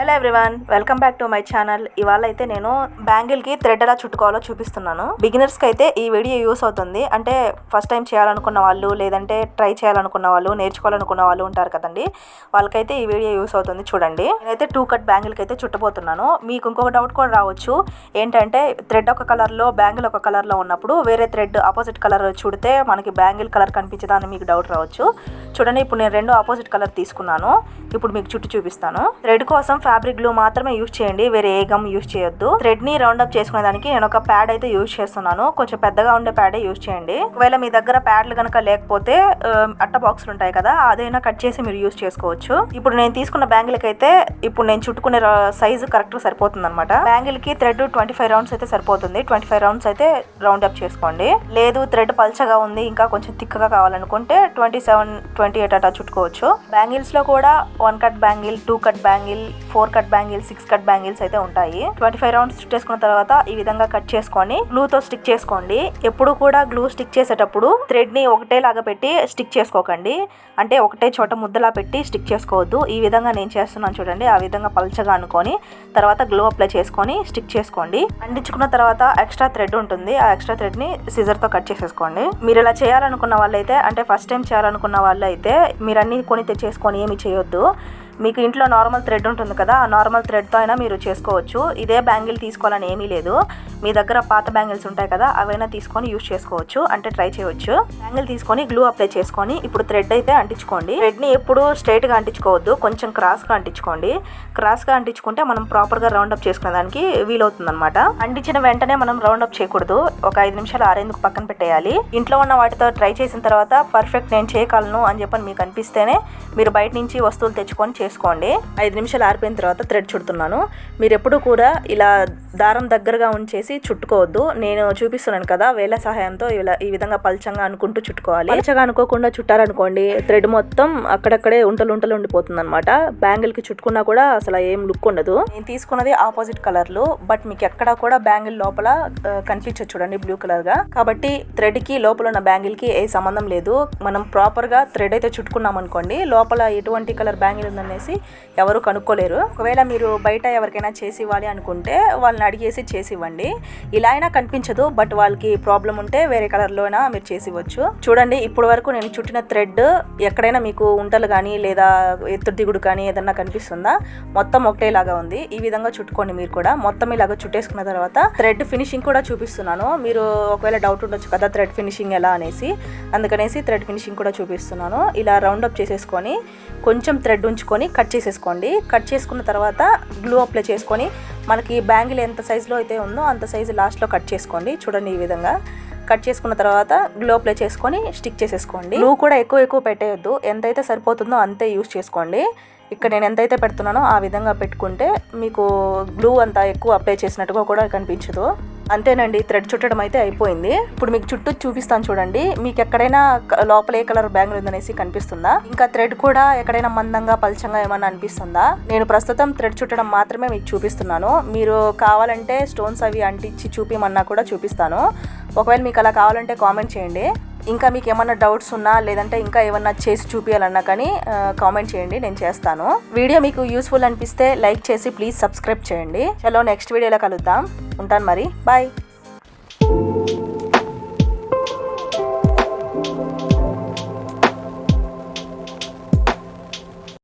Hello everyone welcome back to my channel. ఇవాళ అయితే నేను బ్యాంగిల్కి థ్రెడ్ ఎలా చుట్టుకోవాలో చూపిస్తున్నాను. బిగినర్స్కి అయితే ఈ వీడియో యూస్ అవుతుంది. అంటే ఫస్ట్ టైం చేయాలనుకున్న వాళ్ళు లేదంటే ట్రై చేయాలనుకున్న వాళ్ళు నేర్చుకోవాలనుకున్న వాళ్ళు ఉంటారు కదండి. వాళ్ళకైతే ఈ వీడియో యూస్ అవుతుంది చూడండి. నేనైతే టూ కట్ బ్యాంగిల్కి అయితే చుట్టబోతున్నాను. మీకు ఇంకొక డౌట్ కూడా రావచ్చు. ఏంటంటే థ్రెడ్ ఒక కలర్లో బ్యాంగిల్ ఒక కలర్లో ఉన్నప్పుడు వేరే థ్రెడ్ ఆపోజిట్ కలర్ చుడితే మనకి బ్యాంగిల్ కలర్ కనిపించదా అని మీకు డౌట్ రావచ్చు. చూడండి ఇప్పుడు నేను రెండు ఆపోజిట్ కలర్ తీసుకున్నాను. ఇప్పుడు మీకు చుట్టూ చూపిస్తాను. థ్రెడ్ కోసం ఫ్యాబ్రిక్ గ్లూ మాత్రమే యూజ్ చేయండి. వేరే ఏ గమ్ యూజ్ చేయొద్దు. థ్రెడ్ని రౌండ్ అప్ చేసుకునే దానికి నేను ఒక ప్యాడ్ అయితే యూజ్ చేస్తున్నాను. కొంచెం పెద్దగా ఉండే ప్యాడే యూజ్ చేయండి. ఒకవేళ మీ దగ్గర ప్యాడ్లు కనుక లేకపోతే అట్ట బాక్సులు ఉంటాయి కదా అదైనా కట్ చేసి మీరు యూజ్ చేసుకోవచ్చు. ఇప్పుడు నేను తీసుకున్న బ్యాంగిల్ అయితే ఇప్పుడు నేను చుట్టుకునే సైజు కరెక్ట్ సరిపోతుంది అనమాట బ్యాంగిల్కి థ్రెడ్ ట్వంటీ ఫైవ్ రౌండ్స్ అయితే సరిపోతుంది. ట్వంటీ ఫైవ్ రౌండ్స్ అయితే రౌండ్ అప్ చేసుకోండి. లేదు థ్రెడ్ పల్చగా ఉంది ఇంకా కొంచెం థిక్గా కావాలనుకుంటే ట్వంటీ సెవెన్ ట్వంటీ ఎయిట్ అట్లా చుట్టుకోవచ్చు. బ్యాంగిల్స్లో కూడా one cut bangle two cut bangle four four cut bangle six cut bangles అయితే ఉంటాయి. ట్వంటీ ఫైవ్ రౌండ్స్ చేసుకున్న తర్వాత ఈ విధంగా కట్ చేసుకొని గ్లూ తో స్టిక్ చేసుకోండి. ఎప్పుడు కూడా గ్లూ స్టిక్ చేసేటప్పుడు థ్రెడ్ని ఒకటే లాగా పెట్టి స్టిక్ చేసుకోకండి. అంటే ఒకటే చోట ముద్దలా పెట్టి స్టిక్ చేసుకోవద్దు. ఈ విధంగా నేను చేస్తున్నాను చూడండి. ఆ విధంగా పల్చగా అనుకొని తర్వాత గ్లూ అప్లై చేసుకొని స్టిక్ చేసుకోండి. అంటించుకున్న తర్వాత ఎక్స్ట్రా థ్రెడ్ ఉంటుంది. ఆ ఎక్స్ట్రా థ్రెడ్ని సిజర్తో కట్ చేసేసుకోండి. మీరు ఇలా చేయాలనుకున్న వాళ్ళైతే అంటే ఫస్ట్ టైం చేయాలనుకున్న వాళ్ళు అయితే మీరు అన్ని కొని తెచ్చేసుకొని ఏమి చేయొద్దు. మీకు ఇంట్లో నార్మల్ థ్రెడ్ ఉంటుంది కదా ఆ నార్మల్ థ్రెడ్తో అయినా మీరు చేసుకోవచ్చు. ఇదే బ్యాంగిల్ తీసుకోవాలని ఏమీ లేదు. మీ దగ్గర పాత బ్యాంగిల్స్ ఉంటాయి కదా అవైనా తీసుకొని యూస్ చేసుకోవచ్చు అంటే ట్రై చేయవచ్చు. బ్యాంగిల్ తీసుకొని గ్లూ అప్లై చేసుకొని ఇప్పుడు థ్రెడ్ అయితే అంటించుకోండి. థ్రెడ్ని ఎప్పుడు స్ట్రైట్గా అంటించుకోవద్దు కొంచెం క్రాస్గా అంటించుకోండి. క్రాస్గా అంటించుకుంటే మనం ప్రాపర్గా రౌండప్ రౌండ్ అప్ చేసుకునే దానికి వీలవుతుంది అనమాట అంటించిన వెంటనే మనం రౌండ్ అప్ చేయకూడదు. ఒక ఐదు నిమిషాలు ఆరేందుకు పక్కన పెట్టేయాలి. ఇంట్లో ఉన్న వాటితో ట్రై చేసిన తర్వాత పర్ఫెక్ట్ నేను చేయగలను అని చెప్పని మీకు అనిపిస్తేనే మీరు బయట నుంచి వస్తువులు తెచ్చుకొని వేసుకోండి ఐదు నిమిషాలు ఆరిపోయిన తర్వాత థ్రెడ్ చుడుతున్నాను. మీరు ఎప్పుడు కూడా ఇలా దారం దగ్గరగా ఉంచేసి చుట్టుకోవద్దు. నేను చూపిస్తున్నాను కదా వేల సహాయంతో ఇలా ఈ విధంగా పల్చంగా అనుకుంటూ చుట్టుకోవాలి. పల్చగా అనుకోకుండా చుట్టారనుకోండి థ్రెడ్ మొత్తం అక్కడక్కడే ఉంటలు ఉంటలు ఉండిపోతుంది అనమాట బ్యాంగిల్కి చుట్టుకున్నా కూడా అసలు ఏం లుక్ ఉండదు. నేను తీసుకున్నది ఆపోజిట్ కలర్లో బట్ మీకు ఎక్కడ కూడా బ్యాంగిల్ లోపల కనిపించచ్చు చూడండి బ్లూ కలర్గా కాబట్టి థ్రెడ్కి లోపల ఉన్న బ్యాంగిల్కి ఏ సంబంధం లేదు. మనం ప్రాపర్గా థ్రెడ్ అయితే చుట్టుకున్నాం అనుకోండి లోపల ఎటువంటి కలర్ బ్యాంగిల్ అనేసి ఎవరు కనుక్కోలేరు. ఒకవేళ మీరు బయట ఎవరికైనా చేసి ఇవ్వాలి అనుకుంటే వాళ్ళని అడిగేసి చేసి ఇవ్వండి. ఇలా అయినా కనిపించదు. బట్ వాళ్ళకి ప్రాబ్లం ఉంటే వేరే కలర్లోనా మీరు చేసి ఇవ్వచ్చు. చూడండి ఇప్పటి వరకు నేను చుట్టిన థ్రెడ్ ఎక్కడైనా మీకు ఉంటలు కానీ లేదా ఎత్తు దిగుడు కానీ ఏదన్నా కనిపిస్తుందా? మొత్తం ఒకటేలాగా ఉంది. ఈ విధంగా చుట్టుకోండి మీరు కూడా. మొత్తం ఇలాగ చుట్టేసుకున్న తర్వాత థ్రెడ్ ఫినిషింగ్ కూడా చూపిస్తున్నాను. మీరు ఒకవేళ డౌట్ ఉండొచ్చు కదా థ్రెడ్ ఫినిషింగ్ ఎలా అనేసి. అందుకనేసి థ్రెడ్ ఫినిషింగ్ కూడా చూపిస్తున్నాను. ఇలా రౌండ్ అప్ చేసేసుకొని కొంచెం థ్రెడ్ ఉంచుకొని కట్ చేసేసుకోండి. కట్ చేసుకున్న తర్వాత గ్లూ అప్లై చేసుకొని మనకి బ్యాంగిల్ ఎంత సైజులో అయితే ఉందో అంత సైజు లాస్ట్లో కట్ చేసుకోండి. చూడండి ఈ విధంగా. కట్ చేసుకున్న తర్వాత గ్లో అప్లై చేసుకొని స్టిక్ చేసేసుకోండి. గ్లూ కూడా ఎక్కువ ఎక్కువ పెట్టేయొద్దు. ఎంతైతే సరిపోతుందో అంతే యూస్ చేసుకోండి. ఇక్కడ నేను ఎంతైతే పెడుతున్నానో ఆ విధంగా పెట్టుకుంటే మీకు గ్లూ అంతా ఎక్కువ అప్లై చేసినట్టుగా కూడా కనిపించదు. అంతేనండి థ్రెడ్ చుట్టడం అయితే అయిపోయింది. ఇప్పుడు మీకు చుట్టూ చూపిస్తాను చూడండి. మీకు ఎక్కడైనా లోపల ఏ కలర్ బ్యాంగిల్ ఉందనేసి కనిపిస్తుందా? ఇంకా థ్రెడ్ కూడా ఎక్కడైనా మందంగా పలచంగా ఏమన్నా అనిపిస్తుందా? నేను ప్రస్తుతం థ్రెడ్ చుట్టడం మాత్రమే మీకు చూపిస్తున్నాను. మీరు కావాలంటే స్టోన్స్ అవి అంటించి చూపిమన్నా కూడా చూపిస్తాను. ఒకవేళ మీకు అలా కావాలంటే కామెంట్ చేయండి. ఇంకా మీకు ఏమన్నా డౌట్స్ ఉన్నా లేదంటే ఇంకా ఏమన్నా చేసి చూపించాలన్నా కానీ కామెంట్ చేయండి నేను చేస్తాను. వీడియో మీకు యూస్ఫుల్ అనిపిస్తే లైక్ చేసి ప్లీజ్ సబ్స్క్రైబ్ చేయండి. హలో నెక్స్ట్ వీడియోలో కలుద్దాం. ఉంటాను మరి. బాయ్